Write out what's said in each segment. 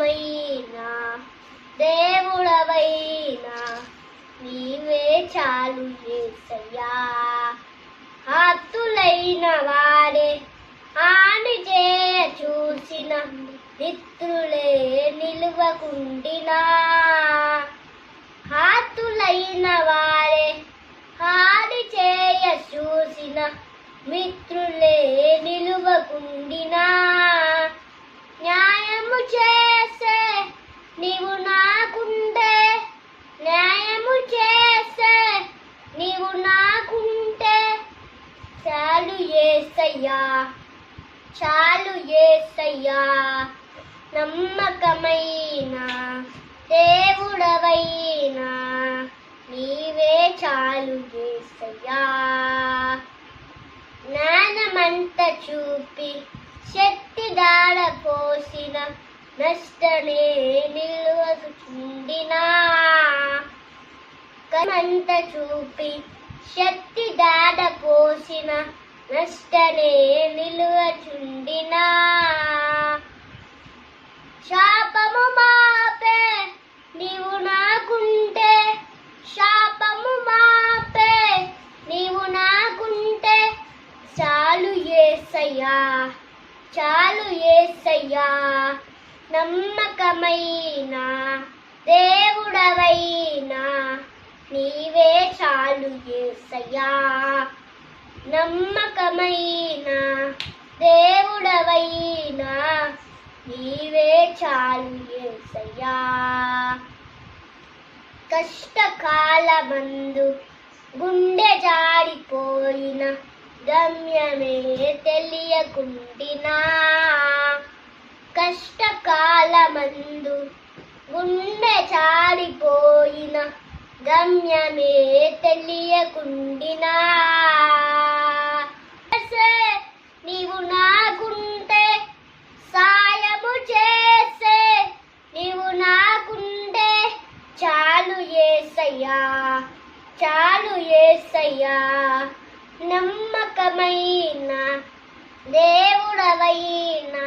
నమ్మకమైన దేవుడవైనా నీవే చాలు ఏసయ్యా. హత్తులైన వారే ఆని చేయ చూసిన మిత్రులే నిలువకుండినా. హాతులైన వారే హాని చేయ చూసిన మిత్రులే నిలువకుండినా. న్యాయము చే నీవు నాకుంటే న్యాయము చేసే. నీవు నాకుంటే చాలు ఏసయ్యా. చాలు ఏసయ్యా. నమ్మకమైన దేవుడవైనా నీవే చాలు ఏసయ్యా. జ్ఞానమంత చూపి నష్టనే నిలువకుండినా కమంత చూపి శక్తి దాడ పోసిన నష్టనే నిలువచుండినా. శాపము మాపే నీవు నాకుంటే శాపము మాపే నీవు నాకుంటే చాలు ఏసయ్యా చాలు ఏసయ్యా. నమ్మకమైన దేవుడవైనా నీవే చాలు ఏసయ్యా. నమ్మకమైన దేవుడవైనా నీవే చాలు ఏసయ్యా. కష్టకాలమందు గుండె జారిపోయిన గమ్యమే తెలియకుండినా. కష్టకాలమందు గుండె చాలిపోయిన గమ్యమే తెలియకుండినా. నీవు నాకుంటే సాయము చేసే నీవు నాకుంటే చాలు ఏసయ్యా చాలు ఏసయ్యా. నమ్మకమైన దేవుడవైనా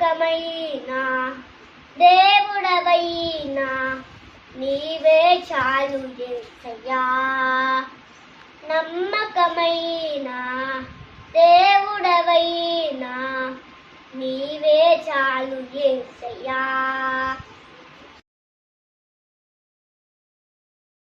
నమ్మకమైన దేవుడవైనా నీవే చాలు ఏసయ్యా. నమ్మకమైన దేవుడవైనా నీవే చాలు ఏసయ్యా.